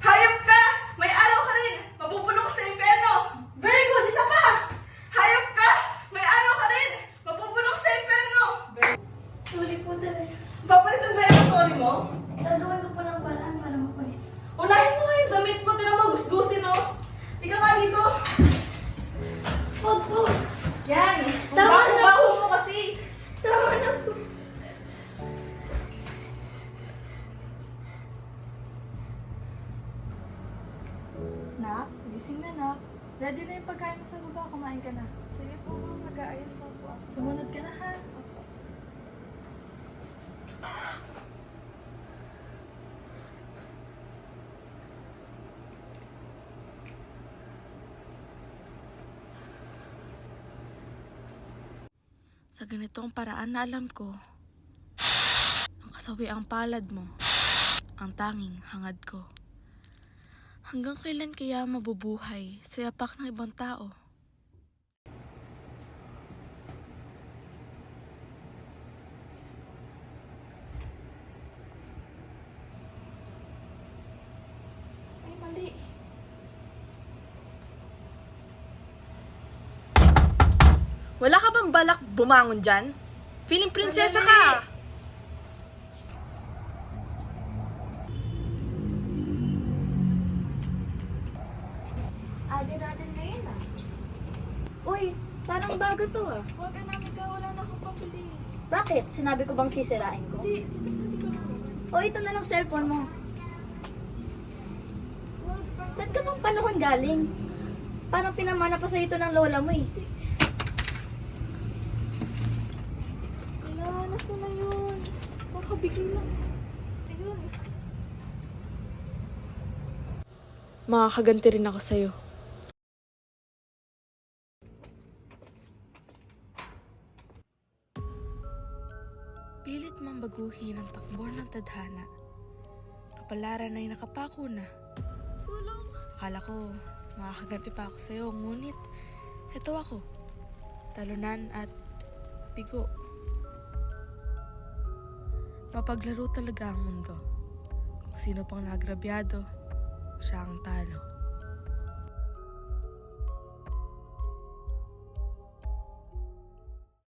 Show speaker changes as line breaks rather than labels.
Hayop ka! May araw ka rin! Mabubulok sa impyerno!
Very
good! Isa pa! Hayop ka! May araw ka rin! Mabubulok sa impyerno!
Sorry po talaga.
Papalitan ba yung sorry mo?
Gagawin ko po ng paraan para mapalit.
Unahin mo nga yung damit
sa baba, kumain ka na.
Sige po, ma'am. Nag-aayos na po ako. Sumunod ka
na ha. Opo.
Sa ganitong paraan na alam ko, ang kasawi ang palad mo, ang tanging hangad ko. Hanggang kailan kaya mabubuhay sa yapak ng ibang tao? Ay, mali.
Wala ka bang balak bumangon dyan? Feeling prinsesa ka!
Natin ngayon ah. Uy, parang bago to ah.
Huwag ka namin ka. Wala na akong pabili.
Bakit? Sinabi ko bang sisirain ko?
Hindi, sinasabi ko naman.
O ito na lang cellphone mo.
Saan
ka bang panahon galing? Parang pinamana pa sa ito ng lola mo eh.
Wala, nasa na yun? Baka bigay lang sa... Ayun.
Makakaganti rin ako sa'yo. Pilit mang baguhin ang takbo ng tadhana. Kapalaran ay nakapako na.
Tulong.
Akala ko makakaganti pa ako sa'yo, ngunit eto ako. Talunan at bigo. Mapaglaro talaga ang mundo. Kung sino pang nagrabyado, siya ang talo.